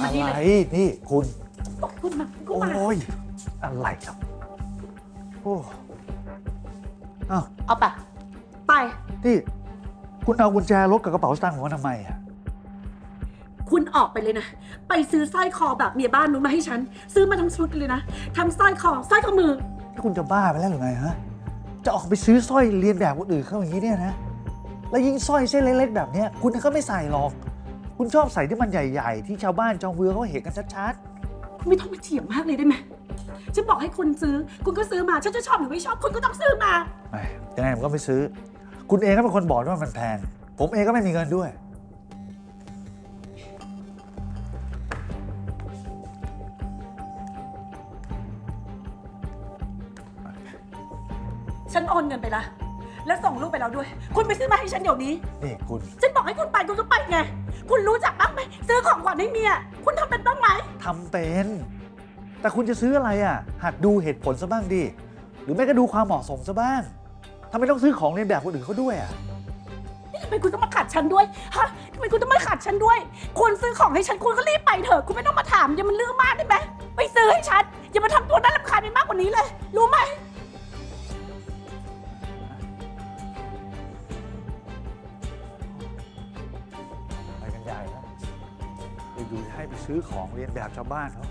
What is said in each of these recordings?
มาอะนี่ไรเลยนี่คุณคุณมาคุณโอ้มายอะไรครับโอ้อ้าวเอาไปไปนี่คุณเอากุญแจรถกับกระเป๋าสตางค์ผมมาทำไมอะคุณออกไปเลยนะ ไปซื้อสร้อยคอแบบเมียบ้านนู้นมาให้ฉัน ซื้อมาทั้งชุดเลยนะ ทั้งสร้อยคอสร้อยข้อมือนี่คุณจะบ้าไปแล้วหรือไงฮะ จะออกไปซื้อสร้อยเรียนแบบคนอื่นเขาอย่างนี้เนี่ยนะ แล้วยิ่งสร้อยเส้นเล็กๆแบบเนี้ยคุณก็ไม่ใส่หรอก คุณชอบใส่ที่มันใหญ่ๆ ที่ชาวบ้านจองเวือเขาเห็นกันชัดคุณไม่ต้องมาเถียงมากเลยได้ไหมฉันบอกให้คุณซื้อ คุณก็ซื้อมา ฉันจะชอบหรือไม่ชอบ คุณก็ต้องซื้อมาๆไม่ยังไงผมก็ไม่ซื้อ คุณเองก็เป็นคนบอกว่ามันแพง ผมเองก็ไม่มีเงินด้วย ฉันโอนเงินไปละ แล้วส่งรูปไปแล้วด้วย คุณไปซื้อมาให้ฉันเดี๋ยวนี้ นี่คุณ ฉันบอกให้คุณไปคุณก็ไปไง คุณรู้จักบ้างไหมซื้อของขวัญให้เมีย คุณทำเป็นบ้างไหม ทำเป็น แต่คุณจะซื้ออะไรอะ หัดดูเหตุผลซะบ้างดิ หรือไม่ก็ดูความเหมาะสมซะบ้างทำไมต้องซื้อของเรียนแบบคนอื่นเขาด้วยอะ นี่ทำไมคุณต้องมาขัดฉันด้วย ฮะทำไมคุณต้องมาขัดฉันด้วย คุณซื้อของให้ฉันคุณก็รีบไปเถอะ คุณไม่ต้องมาถามอย่ามันเรื่องมากได้ไหมไปซื้อให้ฉัน อย่ามาทำตัวน่ารำคาญไปมากกว่านี้เลย รู้ไหม อยู่ๆให้ไปซื้อของเรียนแบบชาวบ้านเขา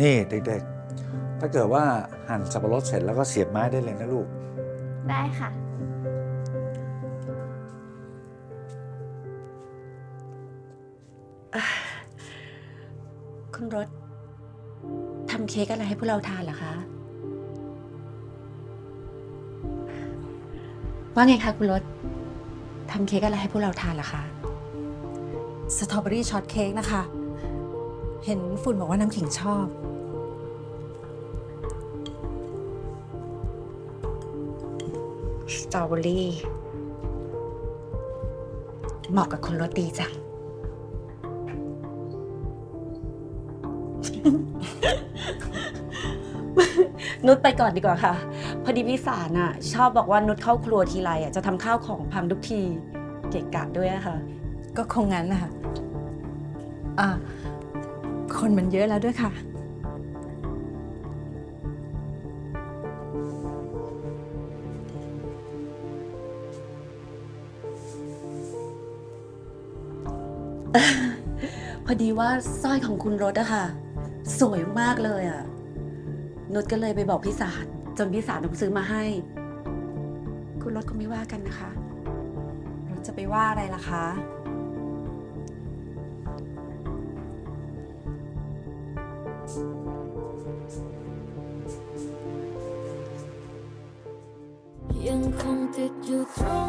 นี่เด็กๆ ถ้าเกิดว่าหั่นสับปะรดเสร็จแล้วก็เสียบไม้ได้เลยนะลูก ได้ค่ะ คุณรถทำเค้กอะไรให้พวกเราทานเหรอคะ ว่าไงคะคุณรถทำเค้กอะไรให้พวกเราทานเหรอคะ สตรอเบอรี่ช็อตเค้กนะคะ เห็นฝุ่นบอกว่าน้ำขิงชอบ สตรอเบอรี่ เหมาะกับคนรถดีจัง นุชไปก่อนดีกว่าค่ะ พอดีพี่สารน่ะ ชอบบอกว่านุชเข้าครัวทีไรอะจะทำข้าวของพังทุกที เกะกะด้วยอะค่ะ ก็คงงั้นนะคะอ่า คนมันเยอะแล้วด้วยค่ะ พอดีว่าสร้อยของคุณรถอะค่ะ สวยมากเลยอะนุชก็เลยไปบอกพี่สารจนพี่สารต้องซื้อมาให้ คุณรถก็ไม่ว่ากันนะคะราจะไปว่าอะไรล่ะคะ คงติดอยู่ตรง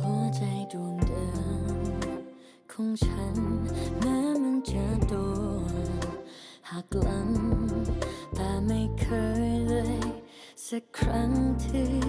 หัวใจดวงเดิมของฉันแม้มันจะโดนหักหลังแต่ไม่เคยเลย สักครั้งที่